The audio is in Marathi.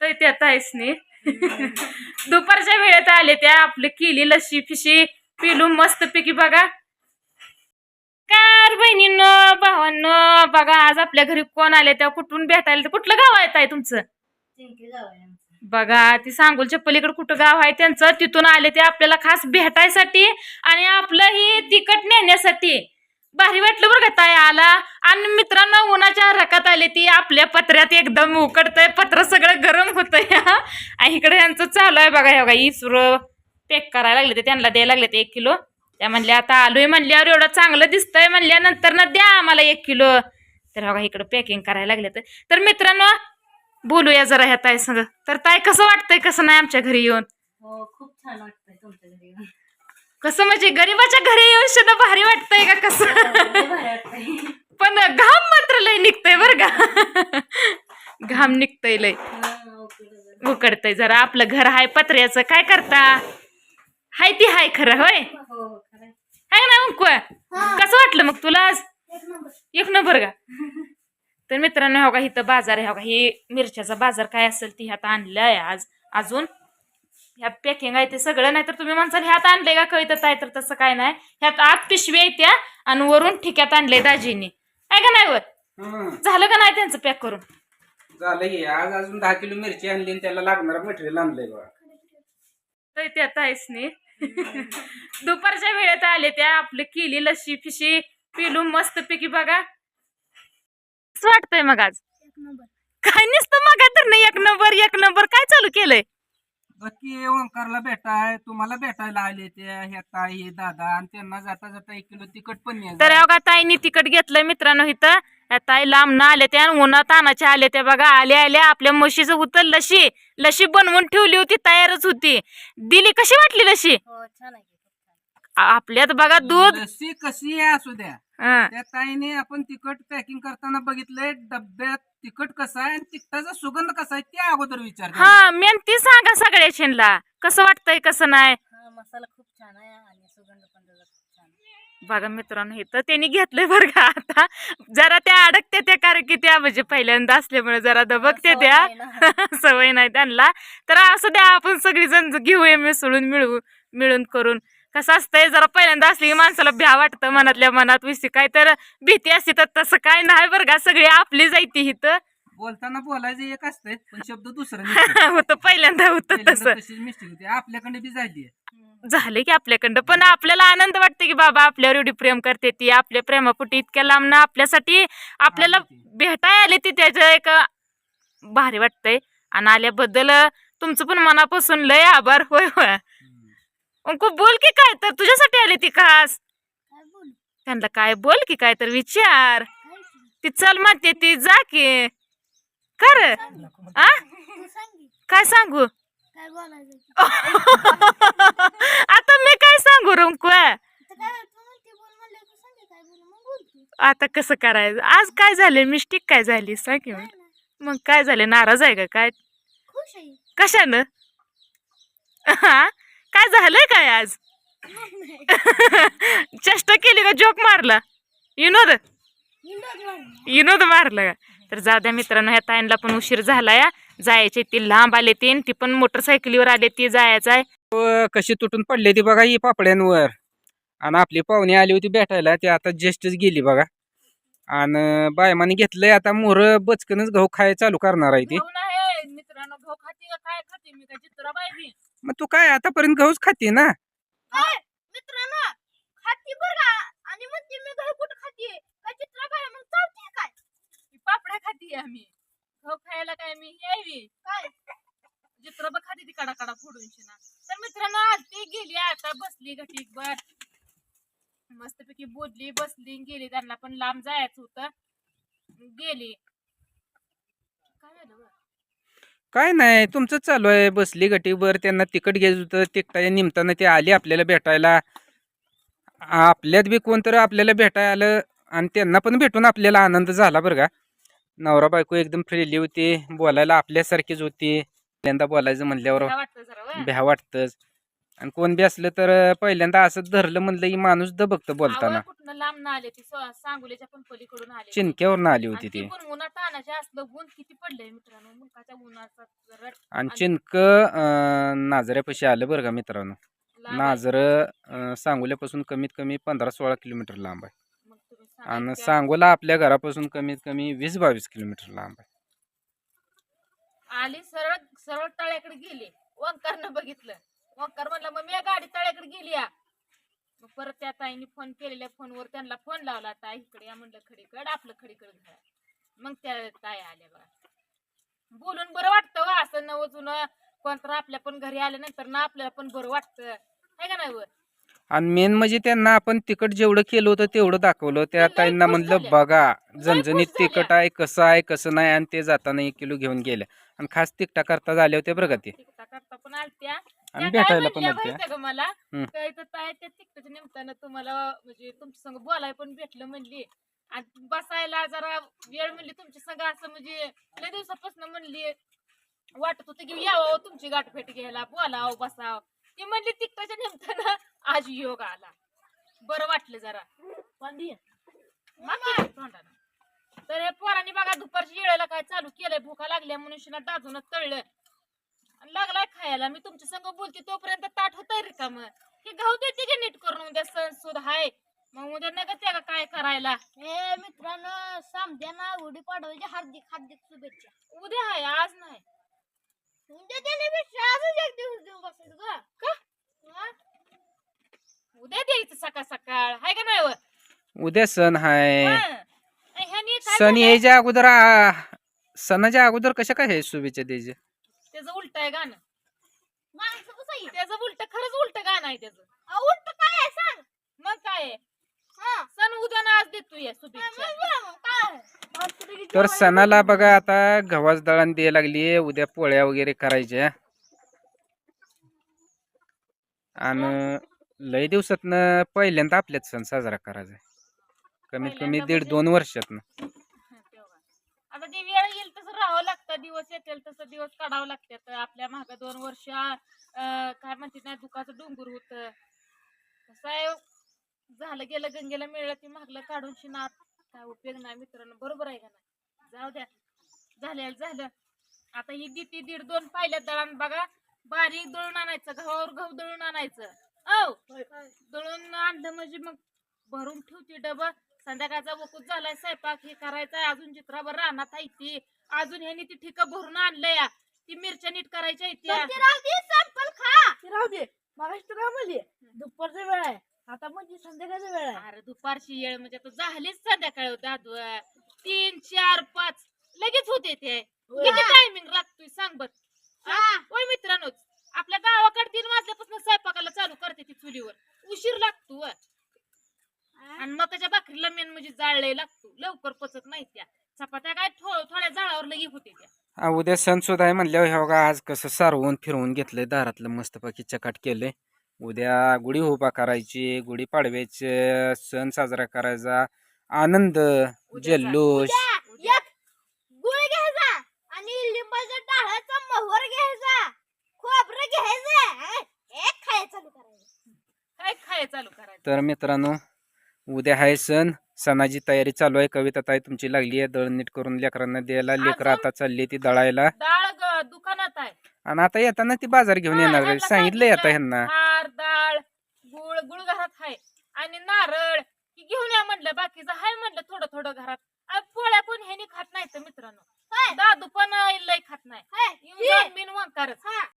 तर त्या ताईसनी दुपारच्या वेळेत आले त्या आपलं केली लशी फिशी पिलू मस्त पैकी बघा. कार बहिणींनो भावांनो बघा आज आपल्या घरी कोण आले त्या कुठून भेटायला? कुठलं गाव आहे ताई तुमचं? बघा ती सांगोलच्या पलीकडे कुठं गाव आहे त्यांचं तिथून आले ते आपल्याला खास भेटायसाठी आणि आपलं ही तिकट नेण्यासाठी. भारी वाटलं बरं का ताई आला. आणि मित्रांनो उन्हाच्या रकात आले ती. आपल्या पत्र्यात एकदम उकडतंय. पत्र सगळं गरम होतंय. आणि इकडे यांचं चालू आहे बघा हे बघा इसर पॅक करायला लागले ते त्यांना द्यायला लागले ते एक किलो. त्या म्हणल्या आता आलोय म्हणल्यावर एवढं चांगलं दिसतंय. म्हणल्यानंतर ना द्या आम्हाला एक किलो. तर बघा इकडं पॅकिंग करायला लागले तर तर मित्रांनो बोलूया जरा ह्या ताई संग तर ताई कसं वाटतंय? कसं नाही आमच्या घरी येऊन? हो खूप छान वाटतंय तुमच्या घरी येऊन. कसं म्हणजे गरीबाच्या घरी येऊन सुद्धा भारी वाटतंय का कसं? पण घाम मात्र लय निघतंय बर का. घाम निघतंय लय. उकडतंय जरा आपलं घर हाय पत्र्याचं. काय करता? हाय ती हाय खरं होय? हो. हाय ना अंकु? कसं वाटलं मग तुला आज? एक नंबर. का? तर मित्रांनो हो का इथं बाजार आहे. हो का ही मिरच्याचा बाजार काय असेल ती ह्यात आणलं आहे आज. अजून ह्या पॅकिंग आहे ते सगळं नाही तर तुम्ही म्हणसाल ह्यात आणले का कळत आहे तर तसं काय नाही. ह्यात आत पिशवी आहे त्या आणि वरून ठिक्यात आणले दाजीनी. आहे का नाही वर हं, झालं का नाही त्यांचं पॅक करून? झालं की आज अजून दहा किलो मिरची आणली आणि त्याला लागणारं मटेरियल आणलंय बघा. तर ताईसनी. दुपारच्या वेळेत आले त्या आपलं केली लशी फिशी पिलू मस्त पैकी बघा. कसं वाटतंय मग आज? काय नुसतं मग तर नाही एक नंबर एक नंबर काय चालू केलंय? बाकी ओंकारला भेटाय तुम्हाला भेटायला आले ते ह्या ताई हे दादा आणि त्यांना जाता जाता एक किलो तिखट पण न्यायचं. तर बघा ताईनी तिकट घेतलंय मित्रांनो इथं. या ताई लांब ना आले त्या उन्हा तानाच्या आले त्या बघा. आल्या आल्या आपल्या म्हशीचं होतं लशी. लशी बनवून ठेवली होती तयारच होती. दिली कशी वाटली लशी? हो छान आहे. आ- आपल्यात बघा दूध. लस्सी कशी आहे असू द्या. हं. त्या ताईने आपण तिखट पॅकिंग करताना बघितलंय डब्यात तिखट कसा आहे आणि तिखटाचा सुगंध कसा आहे ते अगोदर विचार. हा मेन ती सांगा सगळ्या शेनला कसं वाटतंय कसं नाही हा मसाला खूप छान आहे आणि सुगंध पण त्याचा खूप छान आहे. बघा मित्रांनो हे तर त्यांनी घेतलंय बरं का आता जरा त्या अडकते त्या कारण की त्या म्हणजे पहिल्यांदा असल्यामुळे जरा दबकते सवय त्या नाही ना. सवय नाही त्यांना तर असं द्या आपण सगळीजण घेऊया मिसळून मिळवू मिळून करून कसं असतंय जरा पहिल्यांदा असली की माणसाला भ्या वाटतं मनातल्या मनात. विसी काय तर भीती असते तर तसं काय नाही बरं का सगळी आपली जायती हिथं. बोलताना बोलायचं एक असतंय पण शब्द दुसरं. होतं पहिल्यांदा होतं पहिल्यांदा तसं. तशीच मिस्टेक होती. आपल्याकडे बी झाली. झाले की आपल्याकडं पण आपल्याला आनंद वाटते की बाबा आपल्यावर एवढी प्रेम करते ती आपल्या प्रेमापोटी इतक्या लांब ना आपल्यासाठी आपल्याला भेटाय आले ती त्याचं एक भारी वाटतंय. आणि आल्याबद्दल तुमचं पण मनापासून लय आभार होय होय. अंकु बोल की काय तर? तुझ्यासाठी आले ती खास? त्यांना काय बोल की काय तर विचार? ती चल म्हणते ती जा की. कर. आ? काय सांगू? आता मी काय सांगू रंकू आता कसं करायचं? आज काय झाले? मिस्टेक काय झाली? सांग. मग. काय झाले? नाराज आहे का? काय? कशानं? हा? काय झालंय काय आज? चेष्टा केली का जोक मारला? विनोद. विनोद मारला का? तर जा द्या मित्रांनो ह्या ताईंला पण उशीर झाला या. जायचे ती लांब आले ती ती पण मोटरसायकलीवर आले ती जायचं आहे. कशी तुटून पडली ती बघा ही पापड्यांवर. आणि आपली पाहुणी आली होती भेटायला ती आता जस्टच गेली बघा. आणि बायमाने घेतलंय आता मोर बचकनच गहू खाय चालू करणार आहे ती. मित्रांनो खाते का काय खाते? मी काय मग तू काय आतापर्यंत गहूच खाते ना? मित्रांनो खाती बरं का? आणि म्हणते मी गहू कुठं खाते? काय चित्रा मग चालते काय? ही पापड्या खाते आम्ही. खायला काय मी यावी काय? चित्रब खाते ती कडा कडा फोडून शिना तर मित्रांनो आज ती गेली आता बसली घटीक बर मस्तपैकी बोलली बसली गेली. त्यांना पण लांब जायचं होतं. गेली काय झालं बरं? काय नाही तुमचं चालू आहे. बसली गटीवर त्यांना तिकट घ्यायचं होतं. तिकटाच्या निमतानं ते आली आपल्याला भेटायला. आपल्यात बी कोणतरी आपल्याला भेटायला आलं आणि त्यांना पण भेटून आपल्याला आनंद झाला बरं का. नवरा बायको एकदम फ्रेंडली होती. बोलायला आपल्यासारखीच होती. पहिल्यांदा बोलायचं म्हणल्यावर वाटतं जरा? भ्या वाटतंच. आणि कोण बी असलं तर पहिल्यांदा असं धरलं म्हणलं की माणूस दबकतं बोलताना. कुठनं लांब ना आले ती स- सांगोलीच्या पण पलीकडून आले चिनक्यावरून आली आणि होती ती ती. पण उन्हात तानाच्या असलं ऊन किती पडलंय मित्रांनो. मुलकाच्या उन्हाचा रट आणि चिनक नाजऱ्यापाशी आलं बरं का मित्रांनो. लांब आहे. नाजर सांगोल्यापासून कमीत कमी पंधरा सोळा किलोमीटर लांब आहे. मग तुम्ही सांगा आणि सांगोला आपल्या घरापासून कमीत कमी वीस बावीस किलोमीटर लांब आहे. आली सरळ सरळ तळ्याकडे गेली. ओंकारनं बघितलं. ओंकार म्हणला मग मी गाडी तळ्याकडे गेली या. मग परत त्या ताईने फोन केलेल्या फोनवर त्यांना फोन लावला ताई इकडे या म्हणलं खडीकड आपलं खडीकड घ्या. मग त्या ताई आल्या बघा. बोलून बरं वाटतं वा असं नवं जुनं कोणतर आपल्या पण घरी आल्यानंतर ना आपल्याला पण बरं वाटतं. आहे का नाही वर आणि मेन म्हणजे त्यांना आपण तिकट जेवढं केलं होतं तेवढं दाखवलं. त्या ताईंना खुश म्हणलं झाल्या. बघा खुश झाल्या. तिखट आहे कसं आहे कसं नाही आणि ते जाताना एक किलो घेऊन गेले आणि खास तिकटा करता झाले होते बरं का ते. तिकटा करता पण आलत्या. आणि त्या काय भेटायला पण म्हणल्या आलते माहितीये का मला. हम्म. काय तर ताई त्या तिकटाच्या निमित्तानं तुम्हाला म्हणजे तुमच्या संग बोलाय पण भेटलं म्हणली. आणि बसायला जरा वेळ म्हणली तुमच्या संग असं म्हणजे लय दिवसापासून म्हणली. वाटत होतं की यावं तुमची गाठभेट घ्यायला बोलावं बसावं. ती म्हणली तिकटाच्या निमित्तानं आज योग आला. बरं वाटलं जरा. पांडी मागे तोंडानं. तर हे पोरांनी बघा दुपारच्या वेळेला काय चालू केलंय. भुका लागल्या मनुष्याला दाजूनच तळलं. लागलाय खायला. मी तुमच्या संग बोलते तोपर्यंत ताट होतंय रिकाम. हे गाव देते की नीट करून उद्या सण सुद हाय. मग उद्या नका त्या काय करायला. ए मित्रांनो समद्यांना गुढी पाडवायची हार्दिक हार्दिक शुभेच्छा. उद्या हाय आज नाही. उद्या त्याच्यापेक्षा अजून एक दिवस देऊन बसायचं का का? हा? उद्या द्यायचं सकाळ सकाळ. हाय का नाही व? उद्या सण हाय. हं. आणि ह्यानी काय सण झालंय? यायच्या अगोदर आ, सणाच्या अगोदर कशा काय आहे शुभेच्छा द्यायच्या? त्याचं उलट आहे गाणं कसं आहे? त्याचं उलट खरंच उलट गाणं आहे त्याचं अहो, उलटं काय आहे सांग मग काय आहे? हा. सण उद्या ना आज देतो या हा, शुभेच्छा तर सणाला. बघा आता गव्हाच दळण द्यायला लागली उद्या पोळ्या वगैरे करायच्या आणि लय दिवसातनं पहिल्यांदा आपल्यात सण साजरा करायचा. कमीत कमी पहिल्यांदा दीड म्हणजे? दोन वर्षातनं तेव्हा. आता ते वेळ राहावं लागतं. दिवस येतील तसं दिवस काढावं लागतात आपल्या माग दोन वर्ष अं, काय म्हणते ना दुखाचं डोंगर होत. कसं आहे झालं गेलं गंगेला मिळलं ते मागलं काढून शिनात काय उपयोग नाही मित्रांनो. बरोबर आहे का नाही? जाऊ द्या. झालं झालं. आता ही दिती दीड दोन पाहिल्या दळण. बघा बारीक दळून आणायचं. गव्हावर गहू दळून आणायचं. औ! दळून आणलं म्हणजे मग भरून ठेवते डबा. संध्याकाळचा वकूत झालाय स्वयंपाक हे करायचंय अजून चित्रावर रानात आहे ती. अजून ह्यानी ती ठिका भरून आणलंय. ती मिरच्या नीट करायच्या राहू दे संपल खा. ते काय म्हणली? दुपारचा वेळ आहे. आता म्हणजे संध्याकाळचा वेळ आहे. अरे दुपारची वेळ म्हणजे आता झालीच संध्याकाळ दादू. तीन चार पाच. लगेच होते ते. किती टायमिंग लागतोय सांग बर. ओय मित्रांनो आपल्या गावाकडे तीन वाजल्यापासून स्वयंपाकाला चालू करते ती चुलीवर. उशीर लागतो व. आणि मकाच्या भाकरीला मेन म्हणजे जाळले लागतो. लवकर पचत नाही त्या. चपात्या काय थो- थोड्या जाळावर लगी होते त्या. आ, उद्या सण सुद्धा आहे म्हणल्यावर हे बघा आज कसं सारवून फिरवून घेतलंय दारातलं मस्तपैकी चकाट केलंय. उद्या गुढी उभा करायची गुढी पाडव्याचे सण साजरा करायचा. आनंद जल्लोष. उद्या एक गुळ घ्यायचा आणि लिंबाच्या डाळाचा मोहर घ्यायचा. खोबरं घ्यायचं? हे खायचं चालू करायचं. काय खाय चालू करायचं. तर मित्रांनो उद्या आहे सण. सणाची तयारी चालू आहे. कविता ताई तुमची लागली आहे. दळण नीट करून लेकरांना द्यायला. लेकर? आता चालली ती दळायला. डाळ ग- दुकानात आहे. आणि आता येताना ती बाजार घेऊन हा, येणार ह्यांना सांगितलंय आता सांगितलं. ह्यांना. हार डाळ गुळ गुळ घरात आहे. आणि नारळ की घेऊन या म्हणलं बाकीचं हाय म्हणलं थोडं थोडं घरात. पोळ्या कोण ह्यानी खात नाही तर मित्रांनो. दादू पण लय खात नाही. होय. येऊन जाऊन बिन वंकारच. हा.